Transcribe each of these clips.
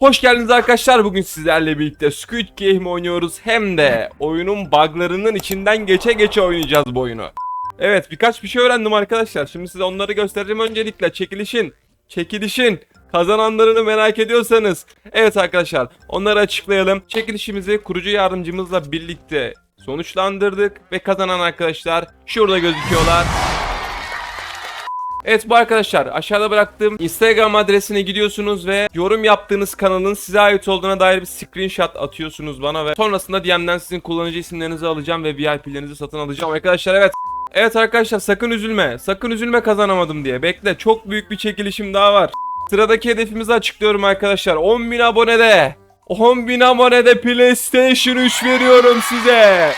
Hoş geldiniz arkadaşlar. Bugün sizlerle birlikte Squid Game oynuyoruz. Hem de oyunun buglarının içinden geçe geçe oynayacağız bu oyunu. Evet birkaç bir şey öğrendim arkadaşlar. Şimdi size onları göstereceğim öncelikle. Çekilişin, çekilişin kazananlarını merak ediyorsanız. Evet arkadaşlar onları açıklayalım. Çekilişimizi kurucu yardımcımızla birlikte sonuçlandırdık. Ve kazanan arkadaşlar şurada gözüküyorlar. Evet bu arkadaşlar aşağıda bıraktığım Instagram adresine gidiyorsunuz ve yorum yaptığınız kanalın size ait olduğuna dair bir screenshot atıyorsunuz bana ve sonrasında DM'den sizin kullanıcı isimlerinizi alacağım ve VIP'lerinizi satın alacağım. Arkadaşlar evet Evet arkadaşlar sakın üzülme. Sakın üzülme kazanamadım diye. Bekle çok büyük bir çekilişim daha var. Sıradaki hedefimizi açıklıyorum arkadaşlar. 10.000 abonede. 10.000 abonede PlayStation 3 veriyorum size.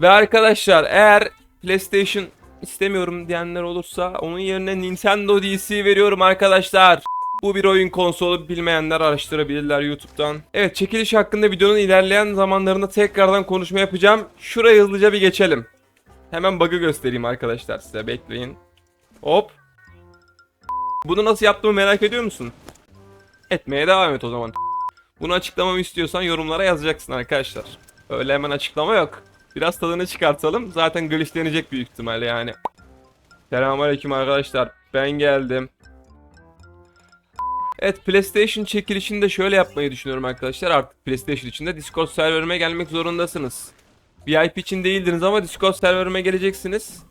Ve arkadaşlar eğer PlayStation istemiyorum diyenler olursa onun yerine Nintendo DC veriyorum arkadaşlar. Bu bir oyun konsolu bilmeyenler araştırabilirler YouTube'dan. Evet çekiliş hakkında videonun ilerleyen zamanlarında tekrardan konuşma yapacağım. Şuraya hızlıca bir geçelim. Hemen bug'ı göstereyim arkadaşlar size bekleyin. Hop. Bunu nasıl yaptığımı merak ediyor musun? Etmeye devam et o zaman. Bunu açıklamamı istiyorsan yorumlara yazacaksın arkadaşlar. Öyle hemen açıklama yok. Biraz tadını çıkartalım. Zaten glitchlenecek büyük ihtimalle yani. Selamünaleyküm arkadaşlar. Ben geldim. Evet PlayStation çekilişini de şöyle yapmayı düşünüyorum arkadaşlar. Artık PlayStation içinde Discord serverime gelmek zorundasınız. VIP için değildiniz ama Discord serverime geleceksiniz.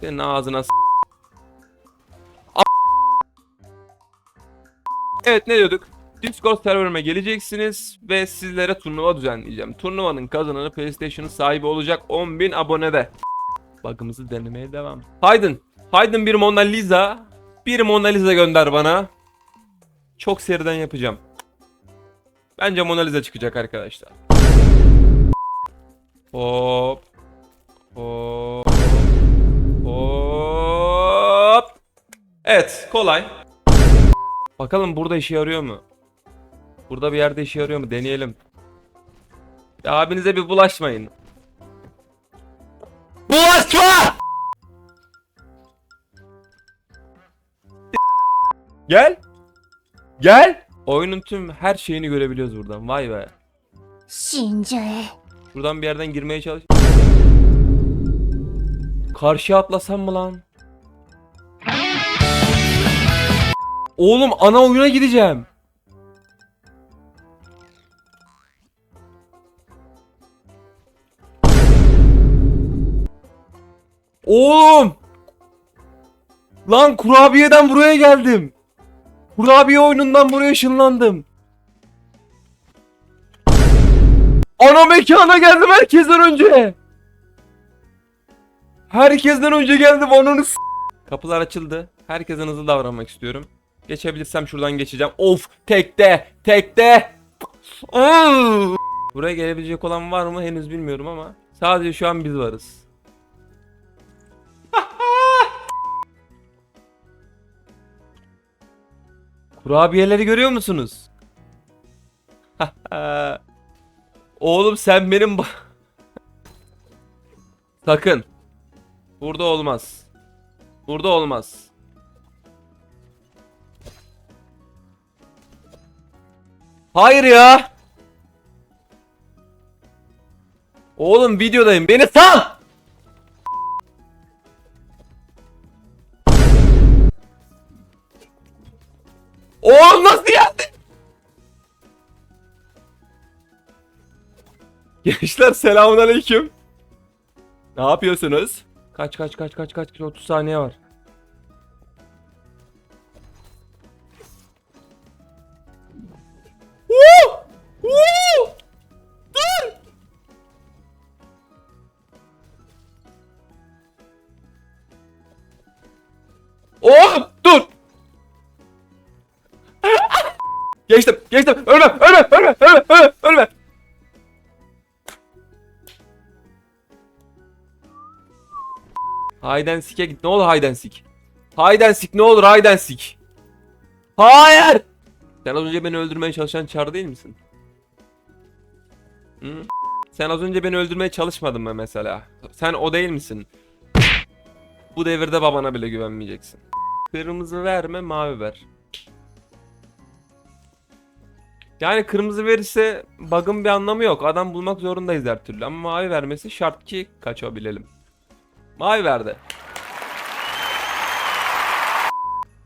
Senin ağzına s- Evet ne diyorduk? Discord serverime geleceksiniz ve sizlere turnuva düzenleyeceğim. Turnuvanın kazananı PlayStation'ın sahibi olacak 10.000 abonede. Bug'ımızı denemeye devam. Haydın. Haydın bir Mona Lisa. Bir Mona Lisa gönder bana. Çok seriden yapacağım. Bence Mona Lisa çıkacak arkadaşlar. Hop. Hop. Hop. Evet kolay. Bakalım burada işe yarıyor mu? Burada bir yerde işe yarıyor mu? Deneyelim. Ya abinize bir bulaşmayın. Bulaşma! Gel. Gel. Oyunun tüm her şeyini görebiliyoruz buradan. Vay be. Shinjo'e. Buradan bir yerden girmeye çalış. Karşıya atlasam mı lan? Oğlum ana oyuna gideceğim. Oğlum! Lan kurabiyeden buraya geldim. Kurabiye oyunundan buraya ışınlandım. Ana mekana geldim herkesten önce. Herkesten önce geldim onun Kapılar açıldı. Herkesten hızlı davranmak istiyorum. Geçebilirsem şuradan geçeceğim. Of tekte tekte. Buraya gelebilecek olan var mı henüz bilmiyorum ama sadece şu an biz varız. Kurabiyeleri görüyor musunuz? Oğlum sen benim Sakın. Burada olmaz. Burada olmaz. Hayır ya. Oğlum videodayım. Beni sal. Oğlum nasıl geldi? Gençler selamun aleyküm. Ne yapıyorsunuz? Kaç kaç kaç kaç kaç 30 saniye var. Geçtim, geçtim. Ölme, ölme, ölme, ölme, ölme, ölme. Hayden sik'e git. Ne olur hayden sik. Hayden sik ne olur hayden sik. Hayır. Sen az önce beni öldürmeye çalışan çar değil misin? Hı? Sen az önce beni öldürmeye çalışmadın mı mesela? Sen o değil misin? Bu devirde babana bile güvenmeyeceksin. Kırmızı verme mavi ver. Yani kırmızı verirse bug'ın bir anlamı yok. Adam bulmak zorundayız her türlü. Ama mavi vermesi şart ki kaçabilelim. Mavi verdi.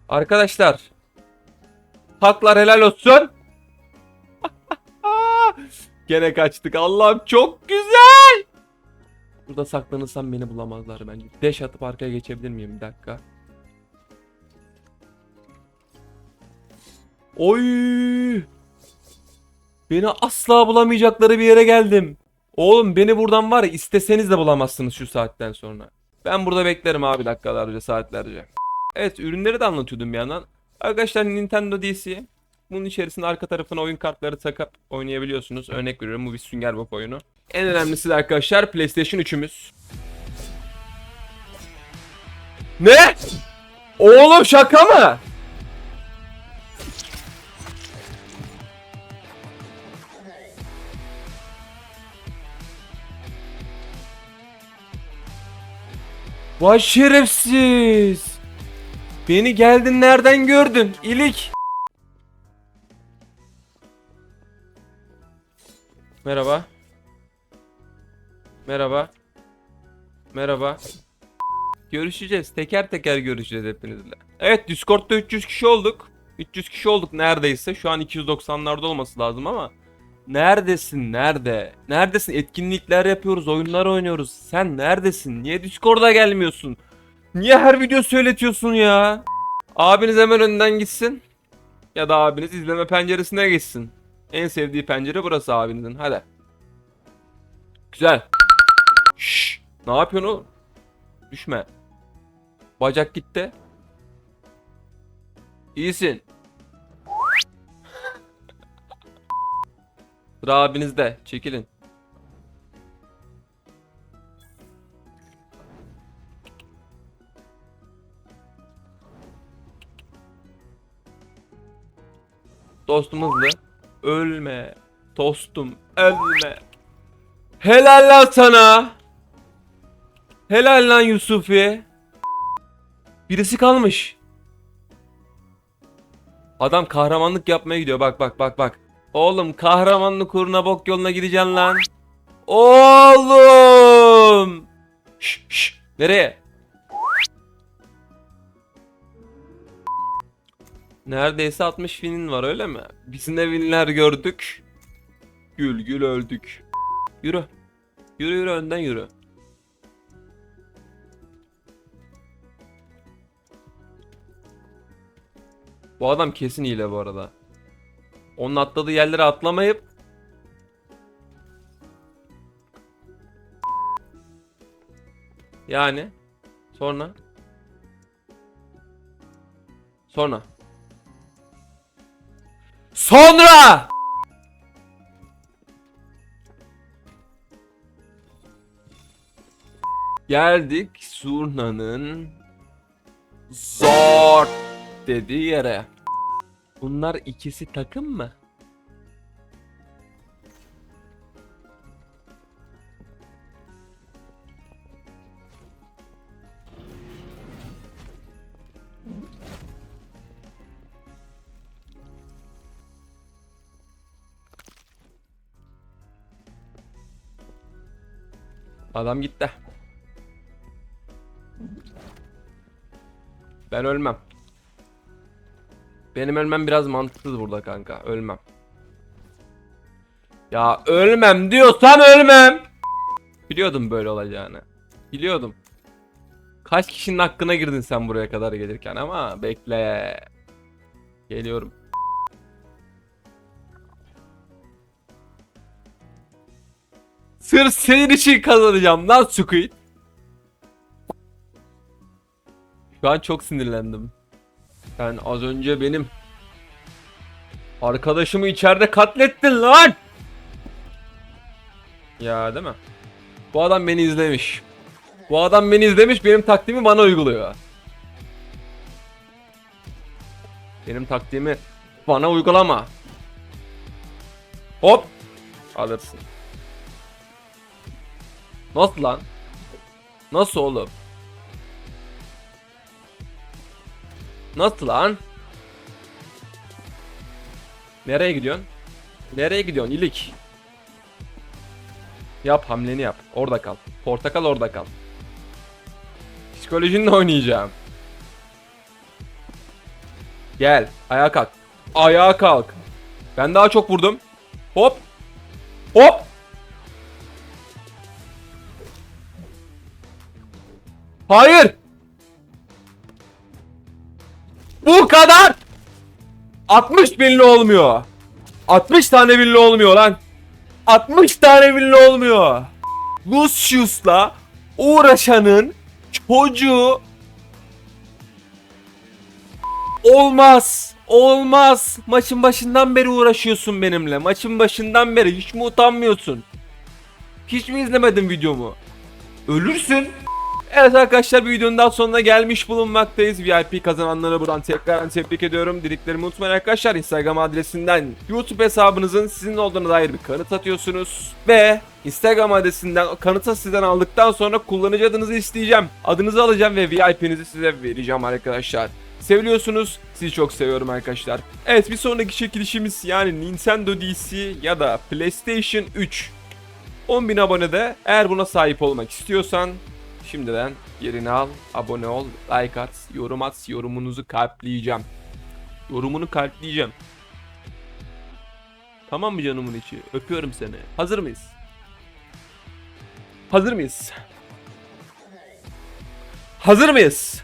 Arkadaşlar. Haklar helal olsun. Gene kaçtık. Allah'ım çok güzel. Burada saklanırsam beni bulamazlar bence. Deş atıp arkaya geçebilir miyim bir dakika? Oy! Beni asla bulamayacakları bir yere geldim. Oğlum beni buradan var ya isteseniz de bulamazsınız şu saatten sonra. Ben burada beklerim abi dakikalarca saatlerce. Evet ürünleri de anlatıyordum bir yandan. Arkadaşlar Nintendo DC. Bunun içerisinde arka tarafına oyun kartları takıp oynayabiliyorsunuz. Örnek veriyorum bu bir Sünger Bob oyunu. En önemlisi de arkadaşlar PlayStation 3'ümüz. Ne? Oğlum şaka mı? Vay şerefsiz. Beni geldin nereden gördün? İlik. Merhaba. Merhaba. Merhaba. Görüşeceğiz. Teker teker görüşeceğiz hepinizle. Evet Discord'da 300 kişi olduk. 300 kişi olduk neredeyse. Şu an 290'larda olması lazım ama. Neredesin? Nerede? Neredesin? Etkinlikler yapıyoruz, oyunlar oynuyoruz. Sen neredesin? Niye Discord'a gelmiyorsun? Niye her video söyletiyorsun ya? Abiniz hemen önden gitsin. Ya da abiniz izleme penceresine geçsin. En sevdiği pencere burası abinizin. Hadi. Güzel. Şşş. Ne yapıyorsun oğlum? Düşme. Bacak gitti. İyisin. Sıra abinizde. Çekilin. Dostum hızlı. Ölme. Tostum. Ölme. Helal lan sana. Helal lan Yusufi. Birisi kalmış. Adam kahramanlık yapmaya gidiyor. Bak bak bak bak. Oğlum kahramanlık uğruna bok yoluna gideceksin lan. Oğlum. Şş, şş. Nereye? Neredeyse 60 finin var öyle mi? Biz ne vinler gördük. Gül gül öldük. Yürü. Yürü yürü önden yürü. Bu adam kesin hile bu arada. Onun atladığı yerlere atlamayıp Yani sonra sonra Sonra Geldik Surna'nın Zor dediği yere. Bunlar ikisi takım mı? Adam gitti. Ben ölmem. Benim ölmem biraz mantıksız burada kanka. Ölmem. Ya ölmem diyorsam ölmem. Biliyordum böyle olacağını. Biliyordum. Kaç kişinin hakkına girdin sen buraya kadar gelirken ama bekle. Geliyorum. Sırf senin için kazanacağım lan Squid. Şu an çok sinirlendim. Sen az önce benim arkadaşımı içeride katlettin lan. Ya değil mi? Bu adam beni izlemiş. Bu adam beni izlemiş benim taktiğimi bana uyguluyor. Benim taktiğimi bana uygulama. Hop. Alırsın. Nasıl lan? Nasıl oğlum? Nasıl lan? Nereye gidiyorsun? Nereye gidiyorsun ilik? Yap hamleni yap. Orada kal. Portakal orada kal. Psikolojinle oynayacağım. Gel. Ayağa kalk. Ayağa kalk. Ben daha çok vurdum. Hop. Hop. Hayır. Bu kadar. 60 binli olmuyor. 60 tane binli olmuyor lan. 60 tane binli olmuyor. Lucius'la uğraşanın çocuğu olmaz. Olmaz. Maçın başından beri uğraşıyorsun benimle. Maçın başından beri hiç mi utanmıyorsun? Hiç mi izlemedin videomu? Ölürsün. Evet arkadaşlar bir videonun daha sonuna gelmiş bulunmaktayız. VIP kazananlara buradan tekrar tebrik ediyorum. Dediklerimi unutmayın arkadaşlar. Instagram adresinden YouTube hesabınızın sizin olduğuna dair bir kanıt atıyorsunuz. Ve Instagram adresinden o kanıtı sizden aldıktan sonra kullanıcı adınızı isteyeceğim. Adınızı alacağım ve VIP'nizi size vereceğim arkadaşlar. Seviliyorsunuz. Sizi çok seviyorum arkadaşlar. Evet bir sonraki çekilişimiz yani Nintendo DC ya da PlayStation 3 10.000 abonede eğer buna sahip olmak istiyorsan şimdiden yerini al, abone ol, like at, yorum at, yorumunuzu kalpleyeceğim. Yorumunu kalpleyeceğim. Tamam mı canımın içi? Öpüyorum seni. Hazır mıyız? Hazır mıyız? Hazır mıyız?